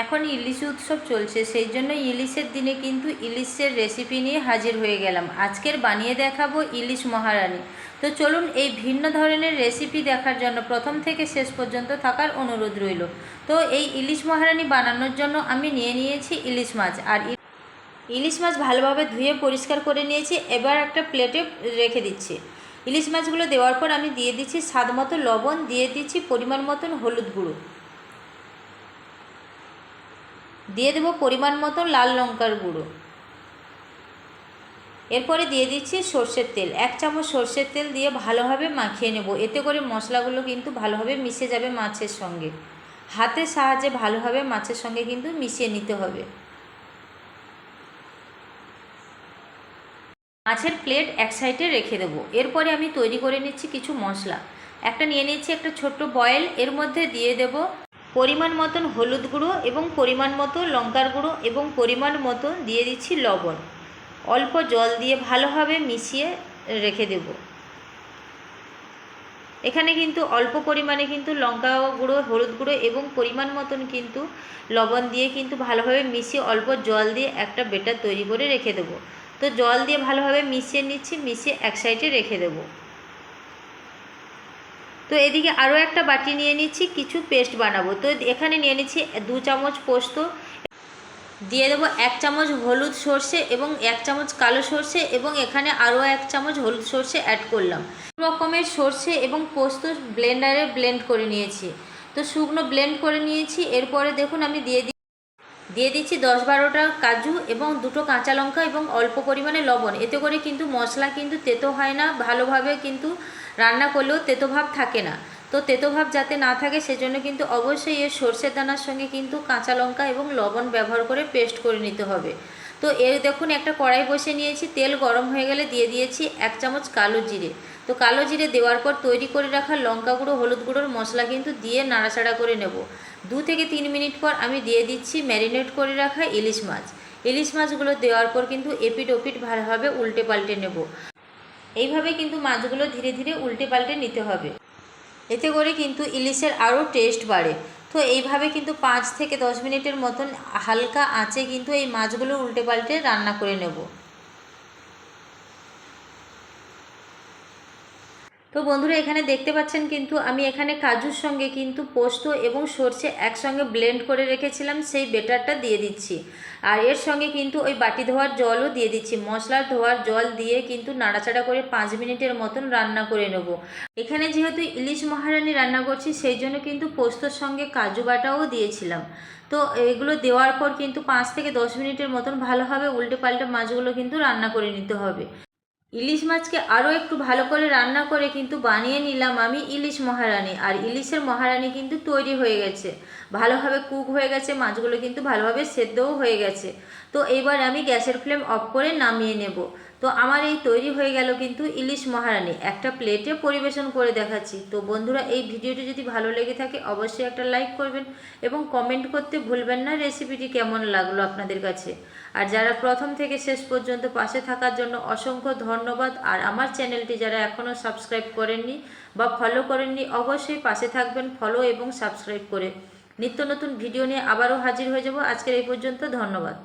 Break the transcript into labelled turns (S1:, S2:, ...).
S1: এখন ইলিশ উৎসব চলছে, সেই জন্য ইলিশের দিনে কিন্তু ইলিশের রেসিপি নিয়ে হাজির হয়ে গেলাম। আজকের বানিয়ে দেখাবো ইলিশ মহারানী। তো চলুন এই ভিন্ন ধরনের রেসিপি দেখার জন্য প্রথম থেকে শেষ পর্যন্ত থাকার অনুরোধ রইল। তো এই ইলিশ মহারানী বানানোর জন্য আমি নিয়ে নিয়েছি ইলিশ মাছ। আর ইলিশ মাছ ভালোভাবে ধুয়ে পরিষ্কার করে নিয়েছি, এবার একটা প্লেটে রেখে দিচ্ছি। ইলিশ মাছগুলো দেওয়ার পর আমি দিয়ে দিচ্ছি স্বাদ মতো লবণ, দিয়ে দিচ্ছি পরিমাণ মতন হলুদ গুঁড়ো। দিয়ে দেবো পরিমাণ মতো লাল লঙ্কার গুঁড়ো। এরপরে দিয়ে দিচ্ছি সর্ষের তেল। এক চামচ সর্ষের তেল দিয়ে ভালোভাবে মাখিয়ে নেব। এতে করে মশলাগুলো কিন্তু ভালোভাবে মিশে যাবে মাছের সঙ্গে। হাতের সাহায্যে ভালোভাবে মাছের সঙ্গে কিন্তু মিশিয়ে নিতে হবে। মাছের প্লেট এক সাইডে রেখে দেবো। এরপরে আমি তৈরি করে নিচ্ছি কিছু মশলা। একটা নিয়ে নিচ্ছি একটা ছোট্ট বয়েল। এর মধ্যে দিয়ে দেব পরিমাণ মতন হলুদ গুঁড়ো এবং পরিমাণ মতো লঙ্কার গুঁড়ো এবং পরিমাণ মতো দিয়ে দিচ্ছি লবণ। অল্প জল দিয়ে ভালোভাবে মিশিয়ে রেখে দেব। এখানে কিন্তু অল্প পরিমাণে কিন্তু লঙ্কা গুঁড়ো, হলুদ গুঁড়ো এবং পরিমাণ মতন কিন্তু লবণ দিয়ে কিন্তু ভালোভাবে মিশিয়ে অল্প জল দিয়ে একটা বেটার তৈরি করে রেখে দেবো। তো জল দিয়ে ভালোভাবে মিশিয়ে নিচ্ছি, মিশিয়ে এক সাইডে রেখে দেব। তো এদিকে আরও একটা বাটি নিয়ে নিচ্ছি, কিছু পেস্ট বানাবো। তো এখানে নিয়ে নিচ্ছি দু চামচ পোস্ত। দিয়ে দেবো এক চামচ হলুদ সর্ষে এবং এক চামচ কালো সর্ষে এবং এখানে আরও এক চামচ হলুদ সর্ষে অ্যাড করলাম। রকমের সর্ষে এবং পোস্ত ব্লেন্ডারে ব্লেন্ড করে নিয়েছি। তো শুকনো ব্লেন্ড করে নিয়েছি, এরপরে দেখুন আমি দিয়ে দিয়ে দিচ্ছি দশ বারোটা কাজু এবং দুটো কাঁচা লঙ্কা এবং অল্প পরিমাণে লবণ। এতে করে কিন্তু মশলা কিন্তু তেতো হয় না, ভালোভাবে কিন্তু রান্না করলেও তেতো ভাব থাকে না। তো তেতো ভাব যাতে না থাকে সেজন্য কিন্তু অবশ্যই এর সর্ষের দানার সঙ্গে কিন্তু কাঁচা লঙ্কা এবং লবণ ব্যবহার করে পেস্ট করে নিতে হবে। তো এর দেখুন একটা কড়াই বসে নিয়েছি, তেল গরম হয়ে গেলে দিয়ে দিয়েছি এক চামচ কালো জিরে। তো কালো জিরে দেওয়ার পর তৈরি করে রাখা লঙ্কা গুঁড়ো, হলুদ গুঁড়োর মশলা কিন্তু দিয়ে নাড়াচাড়া করে নেব। দু থেকে তিন মিনিট পর আমি দিয়ে দিচ্ছি ম্যারিনেট করে রাখা ইলিশ মাছ। ইলিশ মাছগুলো দেওয়ার পর কিন্তু এপিট ওপিট ভালোভাবে উল্টে পাল্টে নেব। এইভাবে কিন্তু মাছগুলো ধীরে ধীরে উল্টে পাল্টে নিতে হবে। এতে করে কিন্তু ইলিশের আরও টেস্ট বাড়ে। তো এইভাবে কিন্তু পাঁচ থেকে দশ মিনিটের মতন হালকা আঁচে কিন্তু এই মাছগুলো উল্টে পাল্টে রান্না করে নেব। তো বন্ধুরা, এখানে দেখতে পাচ্ছেন কিন্তু আমি এখানে কাজুর সঙ্গে কিন্তু পোস্ত এবং সর্ষে একসঙ্গে ব্লেন্ড করে রেখেছিলাম, সেই বেটারটা দিয়ে দিচ্ছি। আর এর সঙ্গে কিন্তু ওই বাটি ধোয়ার জলও দিয়ে দিচ্ছি। মশলার ধোয়ার জল দিয়ে কিন্তু নাড়াচাড়া করে পাঁচ মিনিটের মতন রান্না করে নেব। এখানে যেহেতু ইলিশ মহারানি রান্না করছি, সেই জন্য কিন্তু পোস্তর সঙ্গে কাজু বাটাও দিয়েছিলাম। তো এগুলো দেওয়ার পর কিন্তু পাঁচ থেকে দশ মিনিটের মতন ভালোভাবে উল্টে পাল্টে মাছগুলো কিন্তু রান্না করে নিতে হবে। ইলিশ মাছকে আরও একটু ভালো করে রান্না করে কিন্তু বানিয়ে নিলাম আমি ইলিশ মহারানি। আর ইলিশের মহারানি কিন্তু তৈরি হয়ে গেছে। ভালোভাবে কুক হয়ে গেছে, মাছগুলো কিন্তু ভালোভাবে সেদ্ধও হয়ে গেছে। তো এবার আমি গ্যাসের ফ্লেম অফ করে নামিয়ে নেব। তো আমার এই তৈরি হয়ে গেল কিন্তু ইলিশ মহারানি। একটা প্লেটে পরিবেশন করে দেখাচ্ছি। তো বন্ধুরা, এই ভিডিওটি যদি ভালো লেগে থাকে, অবশ্যই একটা লাইক করবেন এবং কমেন্ট করতে ভুলবেন না রেসিপিটি কেমন লাগল আপনাদের কাছে। আর যারা প্রথম থেকে শেষ পর্যন্ত পাশে থাকার জন্য অসংখ্য ধন্যবাদ। আর আমার চ্যানেলটি যারা এখনও সাবস্ক্রাইব করেননি বা ফলো করেননি, অবশ্যই পাশে থাকবেন ফলো এবং সাবস্ক্রাইব করে। নিত্য নতুন ভিডিও নিয়ে আবারও হাজির হয়ে যাব। আজকের এই পর্যন্ত ধন্যবাদ।